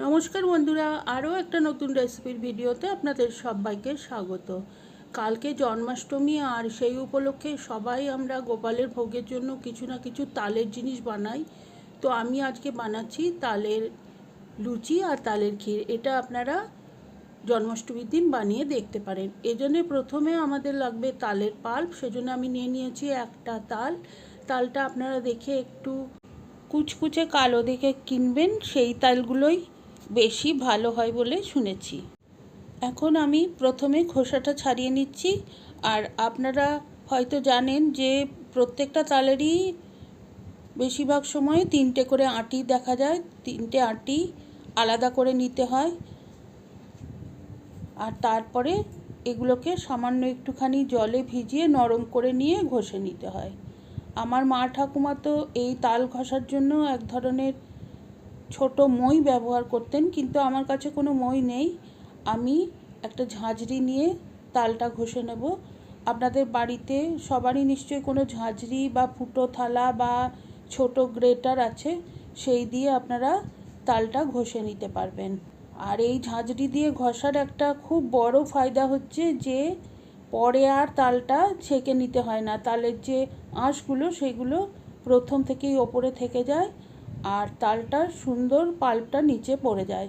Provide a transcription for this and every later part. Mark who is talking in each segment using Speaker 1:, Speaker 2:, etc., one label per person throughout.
Speaker 1: নমস্কার বন্ধুরা, আরও একটা নতুন রেসিপির ভিডিওতে আপনাদের সবাইকে স্বাগত। কালকে জন্মাষ্টমী, আর সেই উপলক্ষে সবাই আমরা গোপালের ভোগের জন্য কিছু না কিছু তালের জিনিস বানাই। তো আমি আজকে বানাচ্ছি তালের লুচি আর তালের ক্ষীর। এটা আপনারা জন্মাষ্টমীর দিন বানিয়ে দেখতে পারেন। এজন্য প্রথমে আমাদের লাগবে তালের পাল্প। সেজন্য আমি নিয়ে নিয়েছি একটা তাল। তালটা আপনারা দেখে একটু কুচকুচে কালো দেখে কিনবেন। সেই তালগুলোই বেশি ভালো হয় বলে শুনেছি। এখন আমি প্রথমে খোসাটা ছাড়িয়ে নিচ্ছি। আর আপনারা হয়তো জানেন যে প্রত্যেকটা তালেরই বেশিরভাগ সময় তিনটে করে আঁটি দেখা যায়। তিনটে আঁটি আলাদা করে নিতে হয়। আর তারপরে এগুলোকে সামান্য একটুখানি জলে ভিজিয়ে নরম করে নিয়ে ঘষে নিতে হয়। আমার মা ঠাকুমা তো এই তাল ঘষার জন্য এক ধরনের ছোট মই ব্যবহার করতেন, কিন্তু আমার কাছে কোনো মই নেই। আমি একটা ঝাঁঝরি নিয়ে তালটা ঘষে নেব। আপনাদের বাড়িতে সবারই নিশ্চয়ই কোনো ঝাঁঝরি বা ফুটো থালা বা ছোট গ্রেটার আছে, সেই দিয়ে আপনারা তালটা ঘষে নিতে পারবেন। আর এই ঝাঁঝরি দিয়ে ঘষার একটা খুব বড় ফায়দা হচ্ছে যে, পরে আর তালটা ছেঁকে নিতে হয় না। তালের যে আঁশগুলো, সেগুলো প্রথম থেকেই ওপরে থেকে যায়। আর তালটা সুন্দর পাল্পটা নিচে পড়ে যায়।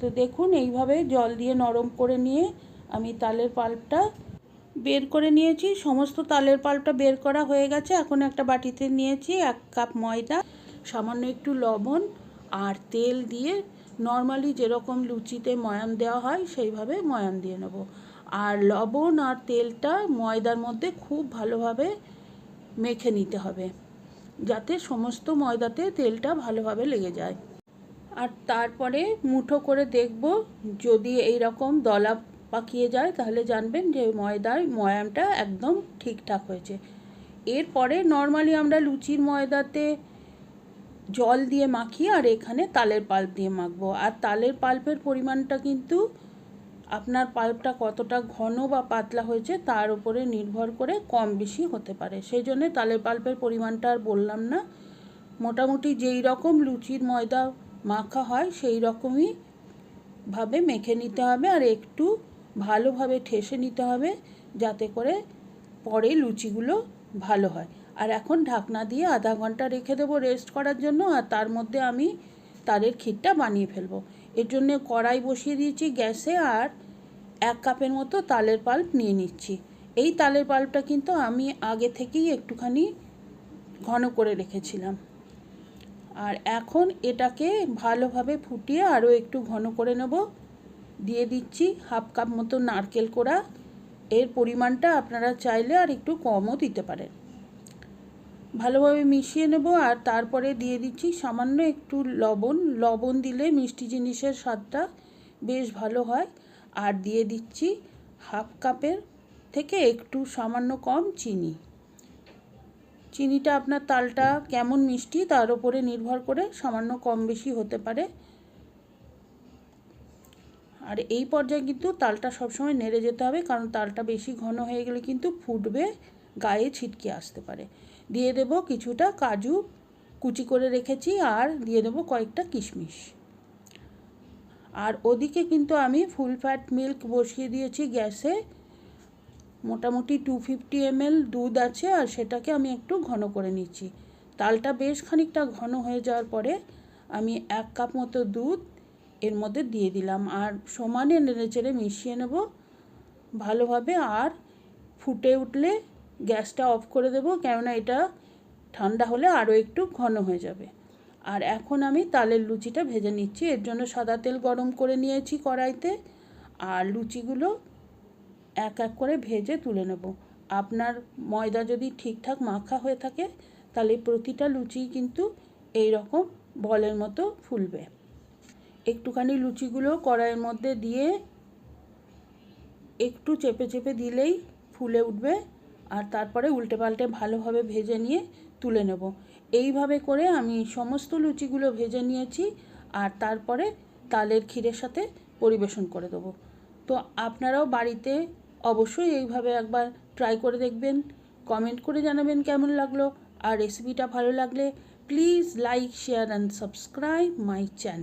Speaker 1: তো দেখুন, এইভাবে জল দিয়ে নরম করে নিয়ে আমি তালের পাল্পটা বের করে নিয়েছি। সমস্ত তালের পাল্পটা বের করা হয়ে গেছে। এখন একটা বাটিতে নিয়েছি এক কাপ ময়দা, সামান্য একটু লবণ আর তেল দিয়ে নর্মালি যেরকম লুচিতে ময়াম দেওয়া হয়, সেইভাবে ময়াম দিয়ে নেব। আর লবণ আর তেলটা ময়দার মধ্যে খুব ভালোভাবে মেখে নিতে হবে। যাতে সমস্ত ময়দাতে তেলটা ভালোভাবে লেগে যায়। আর তারপরে মুঠো করে দেখব, যদি এই রকম দলা পাকিয়ে যায়, তাহলে জানবেন যে ময়দার ময়ামটা একদম ঠিকঠাক হয়েছে। এরপরে নর্মালি আমরা লুচির ময়দাতে জল দিয়ে মাখি আর এখানে তালের পাল্প দিয়ে মাখবো। আর তালের পাল্পের পরিমাণটা কিন্তু আপনার পাল্পটা কতটা ঘন বা পাতলা হয়েছে তার উপরে নির্ভর করে কম বেশি হতে পারে। সেই জন্যে তালের পাল্পের পরিমাণটা আর বললাম না। মোটামুটি যেই রকম লুচির ময়দা মাখা হয়, সেই রকমই ভাবে মেখে নিতে হবে আর একটু ভালোভাবে ঠেসে নিতে হবে যাতে করে পরে লুচিগুলো ভালো হয়। আর এখন ঢাকনা দিয়ে আধা ঘণ্টা রেখে দেবো রেস্ট করার জন্য আর তার মধ্যে আমি তালের ক্ষীরটা বানিয়ে ফেলব। এর জন্যে কড়াই বসিয়ে দিয়েছি গ্যাসে আর এক কাপের মতো তালের পাল্প নিয়ে নিচ্ছি। এই তালের পাল্পটা কিন্তু আমি আগে থেকেই একটুখানি ঘন করে রেখেছিলাম। আর এখন এটাকে ভালোভাবে ফুটিয়ে আরও একটু ঘন করে নেব। দিয়ে দিচ্ছি হাফ কাপ মতো নারকেল কোড়া। এর পরিমাণটা আপনারা চাইলে আর একটু কমও দিতে পারেন। ভালোভাবে মিশিয়ে নেব আর তারপরে দিয়ে দিচ্ছি সামান্য একটু লবণ। লবণ দিলে মিষ্টি জিনিসের স্বাদটা বেশ ভালো হয়। আর দিয়ে দিচ্ছি হাফ কাপের থেকে একটু সামান্য কম চিনি। চিনিটা আপনার তালটা কেমন মিষ্টি তার উপরে নির্ভর করে সামান্য কম বেশি হতে পারে। আর এই পর্যায়ে কিন্তু তালটা সবসময় নেড়ে যেতে হবে কারণ তালটা বেশি ঘন হয়ে গেলে কিন্তু ফুটবে, গায়ে ছিটকে আসতে পারে। দিয়ে দেব কিছুটা কাজু কুচি করে রেখেছি আর দিয়ে দেবো কয়েকটা কিশমিশ। আর ওদিকে কিন্তু আমি ফুল ফ্যাট মিল্ক বসিয়ে দিয়েছি গ্যাসে। মোটামুটি টু ফিফটি এমএল দুধ আছে আর সেটাকে আমি একটু ঘন করে নিচ্ছি। তালটা বেশ খানিকটা ঘন হয়ে যাওয়ার পরে আমি এক কাপ মতো দুধ এর মধ্যে দিয়ে দিলাম আর সমানে নেড়ে চেড়ে মিশিয়ে নেব ভালোভাবে। আর ফুটে উঠলে গ্যাসটা অফ করে দেবো, কেননা এটা ঠান্ডা হলে আরও একটু ঘন হয়ে যাবে। আর এখন আমি তালের লুচিটা ভেজে নিচ্ছি, এর জন্য সাদা তেল গরম করে নিয়েছি কড়াইতে, আর লুচিগুলো এক এক করে ভেজে তুলে নেব। আপনার ময়দা যদি ঠিকঠাক মাখা হয়ে থাকে, তাহলে প্রতিটা লুচি কিন্তু এই রকম বলের মতো ফুলবে। একটুখানি লুচিগুলো কড়াইয়ের মধ্যে দিয়ে একটু চেপে চেপে দিলেই ফুলে উঠবে। আর তারপরে উল্টে পাল্টে ভালোভাবে ভেজে নিয়ে তুলে নেব। এইভাবে করে আমি সমস্ত লুচিগুলো ভেজে নিয়েছি আর তারপরে তালের ক্ষীরের সাথে পরিবেশন করে দেবো। তো আপনারাও বাড়িতে অবশ্যই এইভাবে একবার ট্রাই করে দেখবেন। কমেন্ট করে জানাবেন কেমন লাগল। আর রেসিপিটা ভালো লাগলে please like, share and subscribe my channel